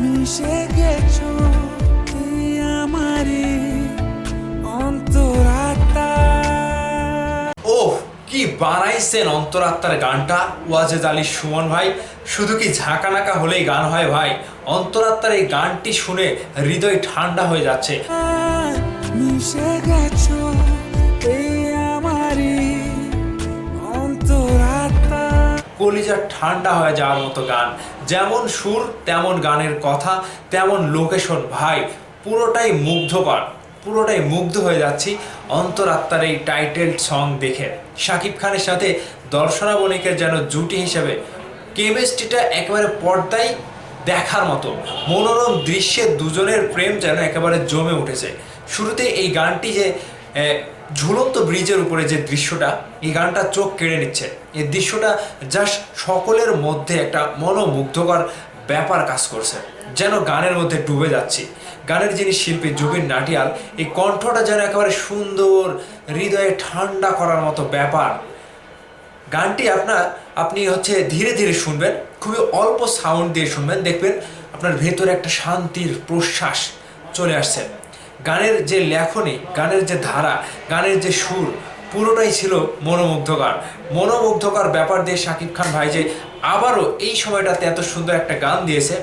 মিশে গেছো এই আমারই অন্তরাত্মা? ওহ কি বানাইছেন অন্তরাত্মার গানটা? ওয়াজেদ আলী সুমন ভাই শুধু কি ঝাঁকানাকা হলেই গান হয় ভাই? অন্তরাত্মার এই গানটি শুনে হৃদয় ঠান্ডা হয়ে যাচ্ছে। মিশে গেছো কলিজা ঠান্ডা হয়ে যাওয়ার মতো গান। যেমন সুর, তেমন গানের কথা, তেমন লোকেশন। ভাই, পুরোটাই মুগ্ধকর পুরোটাই মুগ্ধ হয়ে যাচ্ছি। অন্তরাত্মার এই টাইটেল সং দেখে। শাকিব খানের সাথে দর্শনা বণিকের যেন জুটি হিসেবে কেমিস্ট্রিটা একেবারে পর্দায় দেখার মতো। মনোরম দৃশ্যে দুজনের প্রেম যেন একেবারে জমে উঠেছে। শুরুতে এই গানটি যে ঝুলন্ত ব্রিজের উপরে যে দৃশ্যটা, এই গানটা চোখ কেড়ে নিচ্ছে। এই দৃশ্যটা জাস্ট সকলের মধ্যে একটা মনোমুগ্ধকর ব্যাপার কাজ করছে, যেন গানের মধ্যে ডুবে যাচ্ছি। গানের যিনি শিল্পী জুবিন নাটিয়াল, এই কণ্ঠটা যেন একেবারে সুন্দর, হৃদয়ে ঠান্ডা করার মতো ব্যাপার। গানটি আপনার, আপনি হচ্ছে ধীরে ধীরে শুনবেন, খুবই অল্প সাউন্ড দিয়ে শুনবেন, দেখবেন আপনার ভেতরে একটা শান্তির প্রশ্বাস চলে আসছে। গানের যে লেখনী, গানের যে ধারা, গানের যে সুর, পুরোটাই ছিল মনোমুগ্ধকর। মনোমুগ্ধকর ব্যাপার দিয়ে শাকিব খান ভাই যে আবারও এই সময়টাতে এত সুন্দর একটা গান দিয়েছে,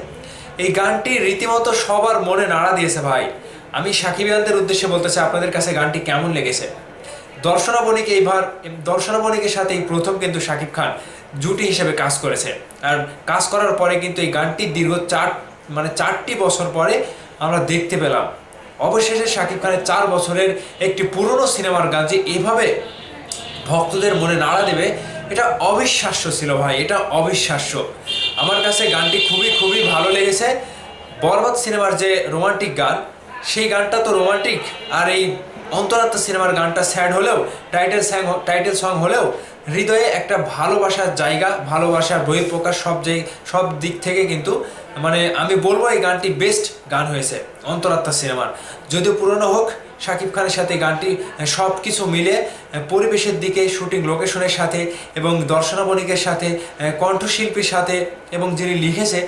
এই গানটি রীতিমতো সবার মনে নাড়া দিয়েছে ভাই। আমি সাকিবিয়ানদের উদ্দেশ্যে বলতে চাই, আপনাদের কাছে গানটি কেমন লেগেছে? দর্শনা বণিক এইবার দর্শনা বণিকের সাথে এই প্রথম কিন্তু শাকিব খান জুটি হিসেবে কাজ করেছে। আর কাজ করার পরে কিন্তু এই গানটি দীর্ঘ চার মানে চারটি বছর পরে আমরা দেখতে পেলাম। অবশেষে শাকিব খানের চার বছরের একটি পুরনো সিনেমার গান যে এভাবে ভক্তদের মনে নাড়া দেবে, এটা অবিশ্বাস্য ছিল ভাই, এটা অবিশ্বাস্য। আমার কাছে গানটি খুবই খুবই ভালো লেগেছে। বরবাদ সিনেমার যে রোমান্টিক গান সেই গানটা তো রোমান্টিক আর এই অন্তরাত্মা সিনেমার গানটা স্যাড হলেও টাইটেল স্যাং টাইটেল সং হলেও হৃদয়ে একটা ভালোবাসার জায়গা, ভালোবাসার বহিঃপ্রকাশ সব যে, সব দিক থেকে কিন্তু মানে আমি বলব এই গানটি বেস্ট গান হয়েছে অন্তরাত্মা সিনেমার। যদিও পুরনো হোক, শাকিব খানের সাথে গানটি সব কিছু মিলে পরিবেশের দিকে শুটিং লোকেশনের সাথে এবং দর্শনা বণিকের সাথে কণ্ঠশিল্পীর সাথে এবং যিনি লিখেছে,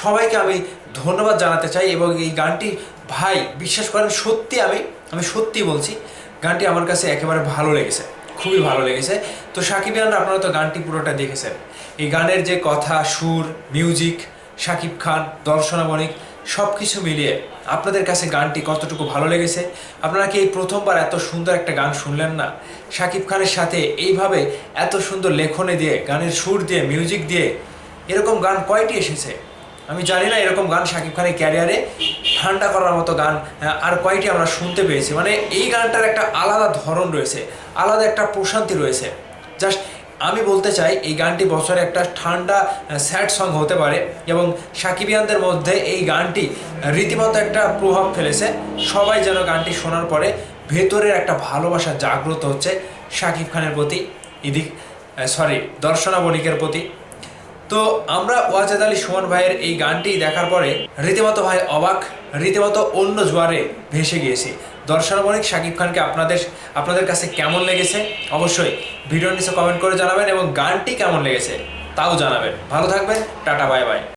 সবাইকে আমি ধন্যবাদ জানাতে চাই এবং এই গানটি ভাই, বিশ্বাস করেন, সত্যি আমি আমি সত্যি বলছি, গানটি আমার কাছে একেবারে ভালো লেগেছে, খুবই ভালো লেগেছে। তো সাকিবিয়ানরা আপনারা তো গানটি পুরোটা দেখেছেন। এই গানের যে কথা, সুর মিউজিক শাকিব খান, দর্শনা বণিক সব কিছু মিলিয়ে আপনাদের কাছে গানটি কতটুকু ভালো লেগেছে? আপনারা কি এই প্রথমবার এত সুন্দর একটা গান শুনলেন না? শাকিব খানের সাথে এইভাবে এত সুন্দর লেখনে দিয়ে, গানের সুর দিয়ে মিউজিক দিয়ে, এরকম গান কয়টি এসেছে? আমি জানি না এরকম গান শাকিব খানের ক্যারিয়ারে ঠান্ডা করার মতো গান আর কয়টি আমরা শুনতে পেয়েছি। মানে এই গানটার একটা আলাদা ধরন রয়েছে, আলাদা একটা প্রশান্তি রয়েছে। জাস্ট আমি বলতে চাই, এই গানটি বছরে একটা ঠান্ডা স্যাড সং হতে পারে এবং সাকিবিয়ানদের মধ্যে এই গানটি রীতিমতো একটা প্রভাব ফেলেছে। সবাই যেন গানটি শোনার পরে ভেতরের একটা ভালোবাসা জাগ্রত হচ্ছে শাকিব খানের প্রতি এদিক সরি দর্শনা বণিকের প্রতি। তো আমরা ওয়াজেদ আলী সুমন ভাইয়ের এই গানটি দেখার পরে রীতিমতো ভাই অবাক, রীতিমতো অন্য জোয়ারে ভেসে গিয়েছি। দর্শন বণিক শাকিব খানকে আপনাদের আপনাদের কাছে কেমন লেগেছে? অবশ্যই ভিডিওর নিচে কমেন্ট করে জানাবেন এবং গানটি কেমন লেগেছে তাও জানাবেন। ভালো থাকবেন, টাটা বাই বাই